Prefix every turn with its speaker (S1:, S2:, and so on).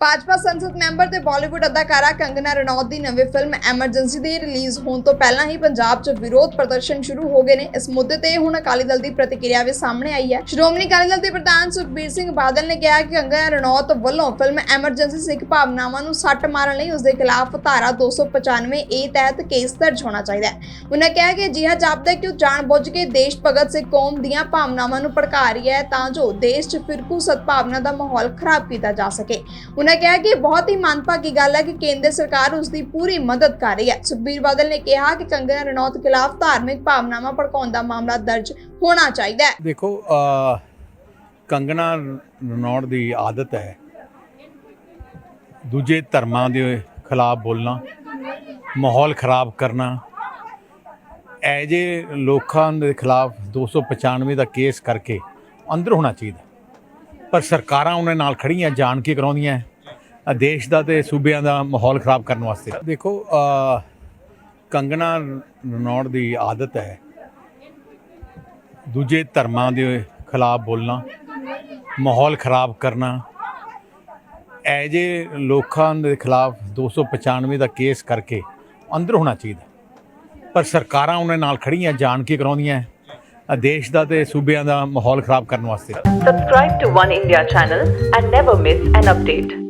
S1: ਭਾਜਪਾ ਸੰਸਦ ਮੈਂਬਰ ਤੇ ਬਾਲੀਵੁੱਡ ਅਦਾਕਾਰਾ ਕੰਗਨਾ ਰਣੌਤ ਦੀ ਨਵੀਂ ਫਿਲਮ ਐਮਰਜੈਂਸੀ ਦੇ ਰਿਲੀਜ਼ ਹੋਣ ਤੋਂ ਪਹਿਲਾਂ ਹੀ ਪੰਜਾਬ 'ਚ ਵਿਰੋਧ ਪ੍ਰਦਰਸ਼ਨ ਸ਼ੁਰੂ ਹੋ ਗਏ ਨੇ। ਇਸ ਮੁੱਦੇ ਤੇ ਹੁਣ ਅਕਾਲੀ ਦਲ ਦੀ ਪ੍ਰਤੀਕਿਰਿਆ ਵੀ ਸਾਹਮਣੇ ਆਈ ਹੈ। ਸ਼੍ਰੋਮਣੀ ਅਕਾਲੀ ਦਲ ਦੇ ਪ੍ਰਧਾਨ ਸੁਖਬੀਰ ਸਿੰਘ ਬਾਦਲ ਨੇ ਕਿਹਾ ਕਿ ਕੰਗਨਾ ਰਣੌਤ ਵੱਲੋਂ ਫਿਲਮ ਐਮਰਜੈਂਸੀ ਸਿੱਖ ਭਾਵਨਾਵਾਂ ਨੂੰ ਸੱਟ ਮਾਰਨ ਲਈ ਉਸ ਦੇ ਖਿਲਾਫ ਧਾਰਾ 295 ਏ ਤਹਿਤ ਕੇਸ ਦਰਜ ਹੋਣਾ ਚਾਹੀਦਾ ਹੈ। ਉਹਨਾਂ ਕਿਹਾ ਕਿ ਅਜਿਹਾ ਜਾਪਦਾ ਹੈ ਕਿ ਉਹ ਜਾਣਬੁੱਝ ਕੇ ਦੇਸ਼ ਭਗਤ ਸਿੱਖ ਕੌਮ ਦੀਆਂ ਭਾਵਨਾਵਾਂ ਨੂੰ ਭੜਕਾ ਰਹੀ ਹੈ ਤਾਂ ਜੋ ਦੇਸ਼ 'ਚ ਫਿਰਕੂ ਸਦਭਾਵਨਾ ਦਾ ਮਾਹੌਲ ਖਰਾਬ ਕੀਤਾ ਜਾ ਸਕੇ। ਉਹਨਾਂ ਕਿਹਾ ਕਿ ਬਹੁਤ ਹੀ ਮੰਦਭਾਗੀ ਗੱਲ ਹੈ ਕਿ ਕੇਂਦਰ ਸਰਕਾਰ ਉਸ ਦੀ ਪੂਰੀ ਮਦਦ ਕਰ ਰਹੀ ਹੈ। ਸੁਖਬੀਰ ਬਾਦਲ ਨੇ ਕਿਹਾ ਕਿ ਕੰਗਨਾ ਰਣੌਤ ਖਿਲਾਫ ਧਾਰਮਿਕ ਭਾਵਨਾਵਾਂ ਭੜਕਾਉਣ ਦਾ ਮਾਮਲਾ ਦਰਜ ਹੋਣਾ ਚਾਹੀਦਾ ਹੈ।
S2: ਦੇਖੋ ਅ, ਕੰਗਨਾ ਰਣੌੜ ਦੀ ਆਦਤ ਹੈ ਦੂਜੇ ਧਰਮਾਂ ਦੇ ਖਿਲਾਫ ਬੋਲਣਾ ਮਾਹੌਲ ਖਰਾਬ ਕਰਨਾ। ਐਜੇ ਲੋਕਾਂ ਦੇ ਖਿਲਾਫ 295 ਦਾ ਕੇਸ ਕਰਕੇ ਅੰਦਰ ਹੋਣਾ ਚਾਹੀਦਾ ਪਰ ਸਰਕਾਰਾਂ ਉਹਨਾਂ ਨਾਲ ਖੜੀਆਂ ਜਾਣ ਕੇ ਕਰਾਉਂਦੀਆਂ। ਆ ਦੇਸ਼ ਦਾ ਤੇ ਸੂਬਿਆਂ ਦਾ ਮਾਹੌਲ ਖਰਾਬ ਕਰਨ ਵਾਸਤੇ। ਦੇਖੋ ਕੰਗਣਾ ਕੰਗਨਾ ਰਣੌੜ ਦੀ ਆਦਤ ਹੈ ਦੂਜੇ ਧਰਮਾਂ ਦੇ ਖਿਲਾਫ ਬੋਲਣਾ, ਮਾਹੌਲ ਖਰਾਬ ਕਰਨਾ। ਐਜੇ ਲੋਕਾਂ ਦੇ ਖਿਲਾਫ 295 ਦਾ ਕੇਸ ਕਰਕੇ ਅੰਦਰ ਹੋਣਾ ਚਾਹੀਦਾ ਪਰ ਸਰਕਾਰਾਂ ਉਹਨਾਂ ਨਾਲ ਖੜੀਆਂ ਜਾਣ ਕੇ ਕਰਾਉਂਦੀਆਂ ਦੇਸ਼ ਦਾ ਤੇ ਸੂਬਿਆਂ ਦਾ ਮਾਹੌਲ ਖਰਾਬ ਕਰਨ ਵਾਸਤੇ।
S3: Subscribe to One India channel and never miss an update.